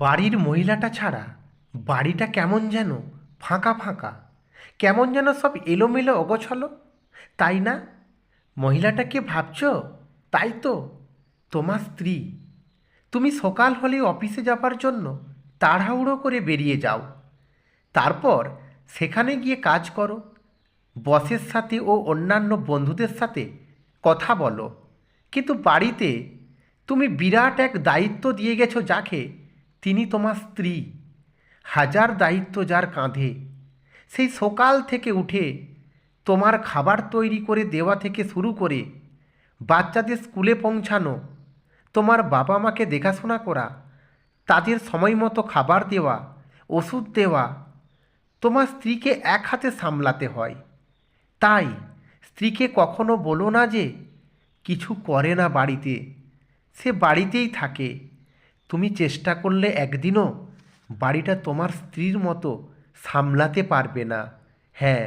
বাড়ির মহিলাটা ছাড়া বাড়িটা কেমন যেন ফাঁকা ফাঁকা, কেমন যেন সব এলোমেলো অগোছলো। তাই না? মহিলাটাকে ভাবছ? তাই তো। তোমার স্ত্রী, তুমি সকাল হলে অফিসে যাবার জন্য তাড়াহুড়ো করে বেরিয়ে যাও। তারপর সেখানে গিয়ে কাজ করো। বসের সাথে ও অন্যান্য বন্ধুদের সাথে কথা বলো। কিন্তু বাড়িতে তুমি বিরাট এক দায়িত্ব দিয়ে গেছো যাকে তিনি তোমার স্ত্রী। হাজার দায়িত্ব যার কাঁধে। সেই সকাল থেকে উঠে তোমার খাবার তৈরি করে দেওয়া থেকে শুরু করে বাচ্চাদের স্কুলে পৌঁছানো, তোমার বাবা মাকে দেখাশোনা করা, তাদের সময় মতো খাবার দেওয়া, ওষুধ দেওয়া, তোমার স্ত্রীকে এক হাতে সামলাতে হয়। তাই স্ত্রীকে কখনো বলো না যে, কিছু করে না বাড়িতে। সে বাড়িতেই থাকে। তুমি চেষ্টা করলে একদিনও বাড়িটা তোমার স্ত্রীর মতো সামলাতে পারবে না। হ্যাঁ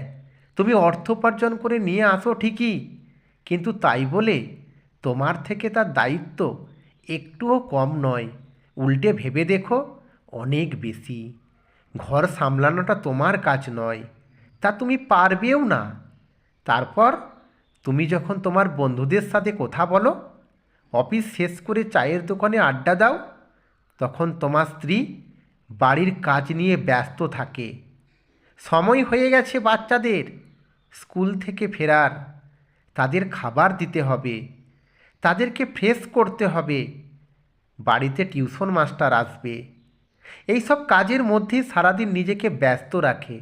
তুমি অর্থ উপার্জন করে নিয়ে আসো ঠিকই, কিন্তু তাই বলে তোমার থেকে তার দায়িত্ব একটুও কম নয়। উল্টে ভেবে দেখো, অনেক বেশি। ঘর সামলানোটা তোমার কাজ নয়, তা তুমি পারবেও না। তারপর তুমি যখন তোমার বন্ধুদের সাথে কথা বলো, অফিস শেষ করে চায়ের দোকানে আড্ডা দাও তখন তোমার স্ত্রী বাড়ির কাজ নিয়ে ব্যস্ত থাকে। সময় হয়ে গেছে বাচ্চাদের। স্কুল থেকে ফেরার। তাদের খাবার দিতে হবে। তাদেরকে ফ্রেশ করতে হবে। বাড়িতে টিউশন মাস্টার আসবে। এই সব কাজের মধ্যেই সারাদিন নিজেকে ব্যস্ত রাখে।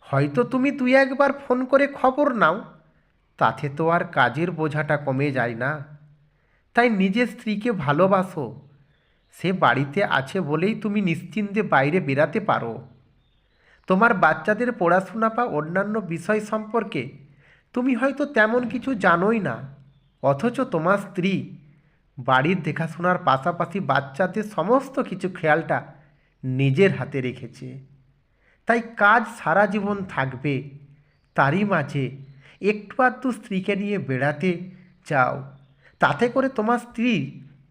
হয়তো তুমি দুই একবার ফোন করে খবর নাও। তাতে তো আর কাজের বোঝাটা কমে যায় না। তাই নিজের স্ত্রীকে ভালোবাসো। সে বাড়িতে আছে বলেই তুমি নিশ্চিন্তে বাইরে বেরাতে পারো। তোমার বাচ্চাদের পড়াশোনা বা অন্যান্য বিষয় সম্পর্কে তুমি হয়তো তেমন কিছু জানোই না, অথচ তোমার স্ত্রী বাড়ির দেখাশোনার পাশাপাশি বাচ্চাদের সমস্ত কিছু খেয়ালটা নিজের হাতে রেখেছে। তাই কাজ সারা জীবন থাকবে, তারই মাঝে একটু আধটু স্ত্রীকে নিয়ে বেড়াতে যাও, তাতে করে তোমার স্ত্রী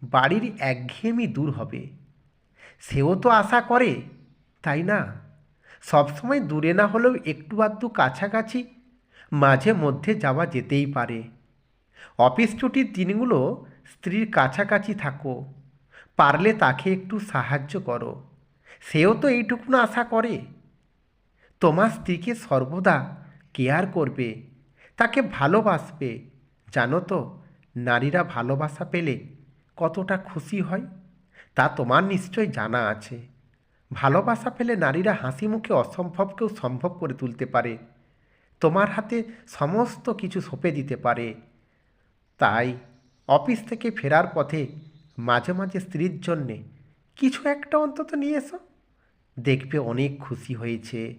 বাড়ির একঘেয়েমি দূর হবে। সেও তো আশা করে, তাই না? সবসময় দূরে না হলেও একটু আধটু কাছাকাছি, মাঝে মধ্যে যাওয়া যেতেই পারে। অফিস ছুটির দিনগুলো স্ত্রীর কাছাকাছি থাকো, পারলে তাকে একটু সাহায্য করো। সেও তো এইটুকুন আশা করে। তোমার স্ত্রীকে সর্বদা কেয়ার করবে, তাকে ভালোবাসবে। জানো তো, নারীরা ভালোবাসা পেলে কতটা খুশি হয়, তা তোমার নিশ্চয় জানা আছে। ভালোবাসা পেলে নারীরা হাসি মুখে অসম্ভবকেও সম্ভব করে তুলতে পারে। তোমার হাতে সমস্ত কিছু সঁপে দিতে পারে। তাই অফিস থেকে ফেরার পথে মাঝে মাঝে স্ত্রীর জন্যে কিছু একটা অন্তত নিয়ে এসো। দেখবে অনেক খুশি হয়েছে।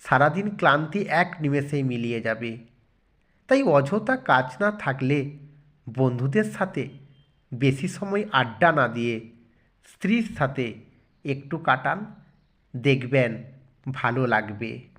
সারাদিন ক্লান্তি এক নিমেষেই মিলিয়ে যাবে। তাই অযথা কাজ না থাকলে বন্ধুদের সাথে বেশি সময় আড্ডা না দিয়ে স্ত্রীর সাথে একটু কাটান দেখবেন ভালো লাগবে।